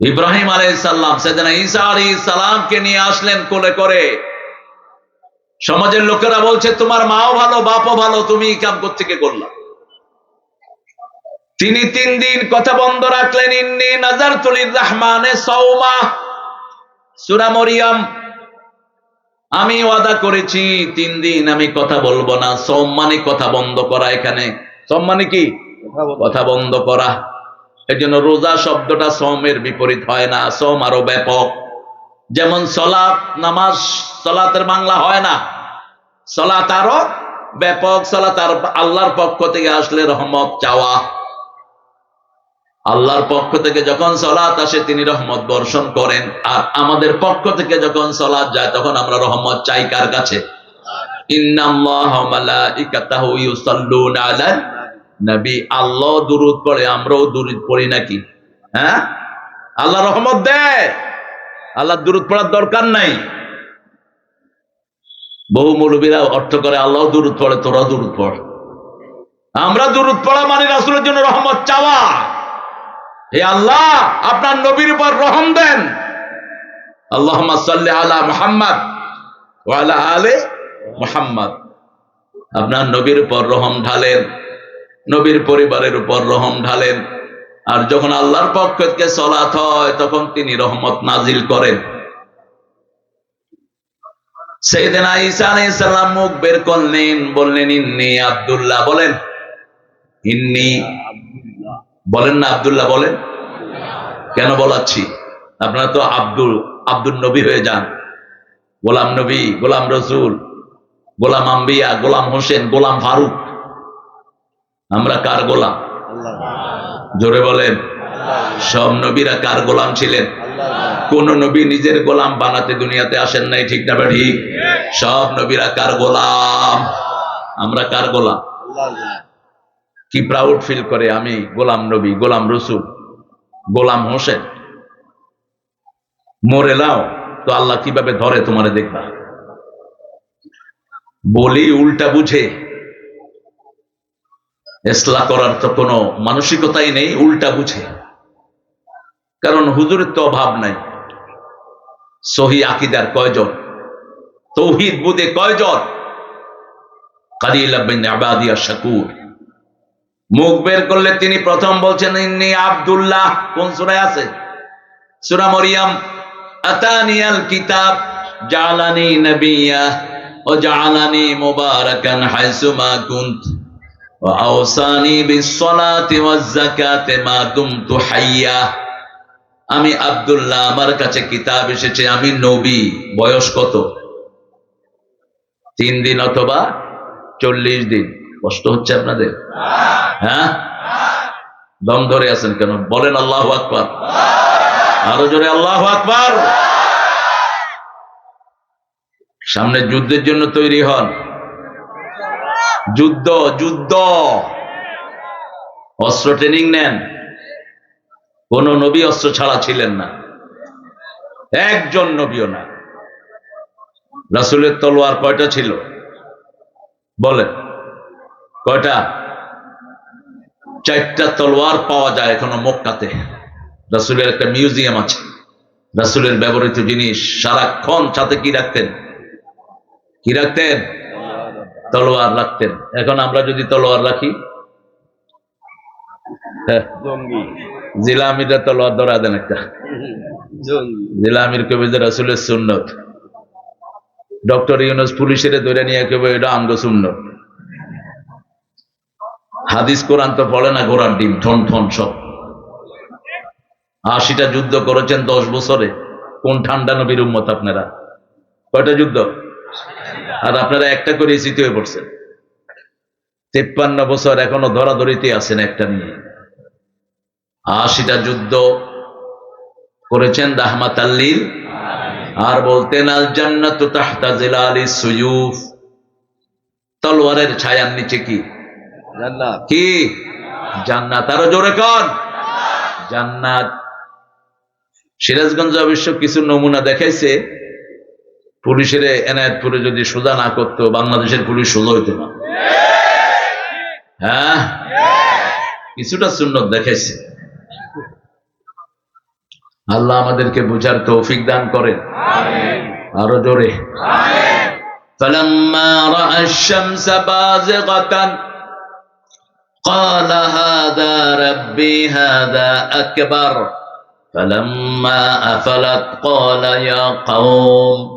ইব্রাহিম আলাইসাল্লাম সেদিন ঈসা আলী সালামকে নিয়ে আসলেন কোলে করে। সমাজের লোকেরা বলছে, তোমার মাও ভালো, বাপও ভালো, তুমি এই কাম থেকে করলাম তিনি তিন দিন কথা বন্ধ রাখলেন, ইন্নি নাজার তুলির রহমানে সৌমা সুরা মরিয়াম, আমি ওয়াদা করেছি, তিন দিন আমি কথা বলব না। সোম মানে কথা বন্ধ করা এখানে। সোম মানে কি? কথা বন্ধ করা। এই জন্য রোজা শব্দটা সোমের বিপরীত হয় না সোম আরও ব্যাপক। যেমন সলাৎ, নামাজ, সলাতের বাংলা হয় না। সলাত আরও ব্যাপক সলাত আর আল্লাহর পক্ষ থেকে আসলে রহমত চাওয়া। আল্লাহর পক্ষ থেকে যখন সলাৎ আসে, তিনি রহমত বর্ষণ করেন। আর আমাদের পক্ষ থেকে যখন সলাৎ যায়, তখন আমরা রহমত চাই কার কাছে? ইন্নাল্লাহা ওয়া মালাইকাতাহু ইউসাল্লুনা আলান নবী আল্লাহ দুরুদ পড়ে, আমরাও দুরুদ পড়ি নাকি? হ্যাঁ? আল্লাহ রহমত দেয় আল্লাহ দুরুদ পড়ার দরকার নাই। বহু মুরব্বীরা অর্থ করে, আল্লাহ দুরুদ পড়ে তোরা দুরুদ পড়। আমরা দুরুদ পড়া মানে রাসূলের জন্য রহমত চাওয়া। হে আল্লাহ, আপনার নবীর উপর রহম দেন। আল্লাহুম্মা সাল্লি আলা মুহাম্মদ ওয়া আলা আলে মুহাম্মদ। আপনার নবীর উপর রহম ঢালেন। নবীর পরিবারের উপর রহম ঢালেন। আর যখন আল্লাহর পক্ষ থেকে সলাত হয়, তখন তিনি রহমত নাজিল করেন। সেদিন ঈসা মুখ বের করলেন, বললেন, ইন্নি আব্দুল্লাহ। বলেন, ইন্নি বলেন না আব্দুল্লাহ, বলেন। কেন বলাচ্ছি? আপনারা তো আব্দুল আব্দুল নবী হয়ে যান। গোলাম নবী, গোলাম রসুল, গোলাম আম্বিয়া, গোলাম হোসেন, গোলাম ফারুক। আমরা কার গোলাম? জোরে বলেন। সব নবীরা কার গোলাম ছিলেন? কোন নবী নিজের গোলাম বানাতে দুনিয়াতে আসেন নাই, ঠিক না ঠিক। সব নবীরা কার গোলাম? আমরা কার গোলাম? কি প্রাউড ফিল করে আমি? গোলাম নবী, গোলাম রসুল, গোলাম হোসেন। মরে লাও তো আল্লাহ কীভাবে ধরে তোমারে দেখবা? বলি উল্টা বুঝে। এসলা করার তো কোনো মানসিকতাই নেই, উল্টা বুঝে। কারণ হুজুরের তো অভাব নাই। সহি আকিদার কয়জন? তৌহিদ বুদে কয়জন? কাদিল আবাদিয়া শাকুর। মুখ বের করলে তিনি প্রথম বলছেন, ইন্নি আব্দুল্লাহ। কোন সুরায় আছে? সুরা মরিয়াম, আতানিয়াল কিতাব, জালানি নবিয়া, ও জালানি মুবারাকান হাইসুমা কুন্ত। আমি আব্দুল্লাহ, আমার কাছে কিতাব এসেছে, আমি নবী, বয়স কত? তিন দিন অথবা চল্লিশ দিন। কষ্ট হচ্ছে আপনাদের? হ্যাঁ? দম ধরে আছেন কেন? বলেন আল্লাহ আকবার। আরও জোরে আল্লাহ আকবার। সামনে যুদ্ধের জন্য তৈরি হন। যুদ্ধ যুদ্ধ। অস্ত্র ট্রেনিং নেন। কোন নবী অস্ত্র ছাড়া ছিলেন না। একজন নবীও না। রাসুলের তলোয়ার কয়টা ছিল? বলেন। কয়টা? চারটা তলোয়ার পাওয়া যায় এখনও মক্কাতে। রাসুলের একটা মিউজিয়াম আছে। রাসুলের ব্যবহৃত জিনিস সারাক্ষণ সাথে কি রাখতেন? কি রাখতেন? তলোয়ার রাখতেন। এখন আমরা যদি তলোয়ার রাখি? হ্যাঁ, জঙ্গি। জিলা আমিরের তলোয়ার ধরা দেন একটা। জঙ্গি। জিলা আমির কবি যে রাসুলের সুন্নত। ডক্টর ইউনুস পুলিশের ধরে নিয়ে কেবে এটা আমগো সুন্নত। হাদিস কোরআন তো পড়ে না ঘোড়ার ডিম ঠন ঠন সব। আশিটা যুদ্ধ করেছেন দশ বছরে। কোন ঠান্ডা নবীর উম্মত আপনারা? কয়টা যুদ্ধ? আর আপনারা একটা করে এসিত হয়ে পড়ছেন। তেপ্পান্ন বছর এখনও ধরাধরিতে আছেন একটা নিয়ে আশিটা যুদ্ধ করেছেন রাহমাত আল্লিল। আর বলতেন আল জান্নাতু তাহতা জিলালি সুয়ুফ। তলোয়ারের ছায়ার নিচে কি? জান্নাত। কি? জান্নাত। আরও জোরে কন। জান্নাত। সিরাজগঞ্জ অবশ্য কিছু নমুনা দেখাইছে। পুলিশের এনায়তপুরে যদি সোজা না করতো বাংলাদেশের পুলিশ সোজা হইতো না হ্যাঁ কিছুটা সুন্নত দেখাইছে আল্লাহ আমাদেরকে বুঝার তৌফিক দান করেন আরো জোরে فلما رأى الشمس بازغة قال هذا ربي هذا أكبر فلما أفلت قال يا قوم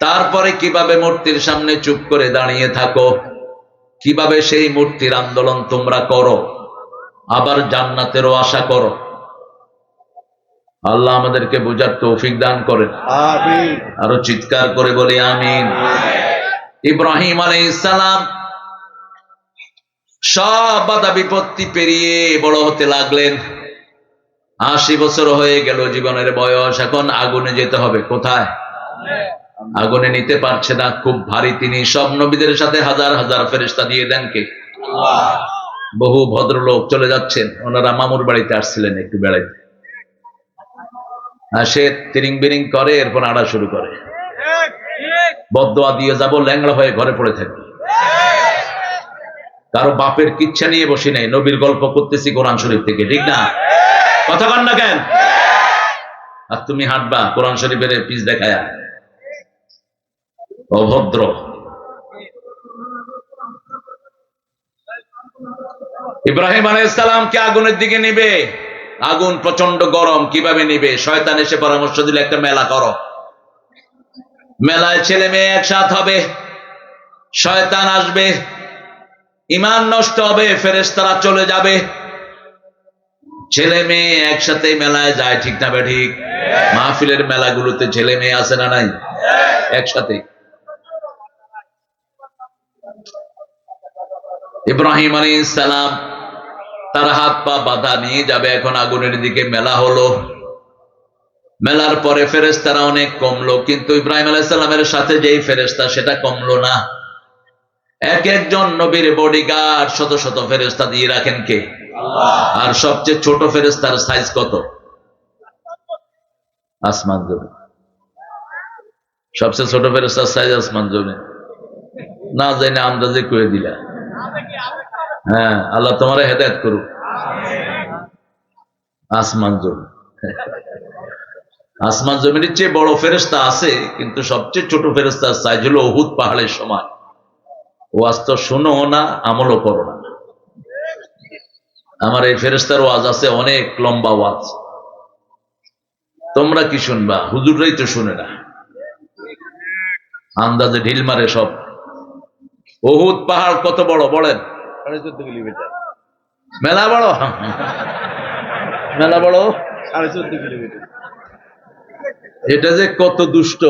তারপরে কীভাবে মূর্তির সামনে চুপ করে দাঁড়িয়ে থাকো? কীভাবে সেই মূর্তির আন্দোলন তোমরা করো? আবার জান্নাতেরও আশা করো। আল্লাহ আমাদেরকে বোঝার তৌফিক দান করেন। আরও চিৎকার করে বলি আমিন। ইব্রাহিম আলাইসালাম সব বাধা বিপত্তি পেরিয়ে বড় হতে লাগলেন। আশি বছর হয়ে গেল জীবনের বয়স। এখন আগুনে যেতে হবে। কোথায়? আগুনে নিতে পারছে না, খুব ভারী তিনি। সব নবীদের সাথে হাজার হাজার ফেরেস্তা দিয়ে দেন কে? বহু ভদ্রলোক চলে যাচ্ছেন। ওনারা মামুর বাড়িতে আসছিলেন একটু বেড়াইতে। সে তিরিং বিরিং করে, এরপর আড়া শুরু করে। বদোয়া দিয়ে যাব, ল্যাংড়া হয়ে ঘরে পড়ে থাকবে কারও বাপের কিচ্ছা নিয়ে বসি নাই। নবীর গল্প করতেছি কোরআন শরীফ থেকে, ঠিক না? কথা কন না কেন? আর তুমি হাঁটবা, কোরআন শরীফের পিস দেখায়া। অভদ্র। ইব্রাহিম আলাইসালামকে আগুনের দিকে নিবে? আগুন প্রচণ্ড গরম, কীভাবে নিবে? শয়তান এসে পরামর্শ দিলে একটা মেলা করো। মেলায় ছেলে মেয়ে একসাথ হবে, শয়তান আসবে ইমান নষ্ট হবে, ফেরেশতারা চলে যাবে। ছেলে মেয়ে একসাথে মেলায় যায়, ঠিক না বে ঠিক? মাহফিলের মেলাগুলোতে ছেলে মেয়ে আছে না নাই? একসাথে। ইব্রাহিম আলী সালাম তার হাত পা বাধা নিয়ে যাবে। এখন আগুনের দিকে মেলা হলো। মেলার পরে ফেরেস্তারা অনেক কমলো কিন্তু ইব্রাহিম আলাইসাল্লামের সাথে যেই ফেরেস্তা সেটা কমলো না। এক একজন নবীর বডিগার্ড শত শত ফেরেস্তা দিয়ে রাখেন কে? আর সবচেয়ে ছোট ফেরেস্তার সাইজ কত? আসমান জমি সবচেয়ে ছোট ফেরেস্তার সাইজ আসমান জমি না জানি আন্দাজে কয়ে দিলা হ্যাঁ আল্লাহ তোমার হেদায়ত করুক। আসমান জমি। আসমান জমির চেয়ে বড় ফেরেস্তা আছে, কিন্তু সবচেয়ে ছোট ফেরেস্তার সাইজ হলো অহুদ পাহাড়ের সমান। ওয়াজ তো শুনো না, আমলও করো না। আমার এই ফেরেস্তার ওয়াজ আছে অনেক লম্বা ওয়াজ। তোমরা কি শুনবা? হুজুররাই তো শুনে না। আন্দাজে ঢিল মারে সব। অহুদ পাহাড় কত বড়, বলেন? সাড়ে চোদ্দ কিলোমিটার। মেলা বড়। মেলা বড়। সাড়ে চোদ্দ কিলোমিটার। এটা যে কত দুষ্ট।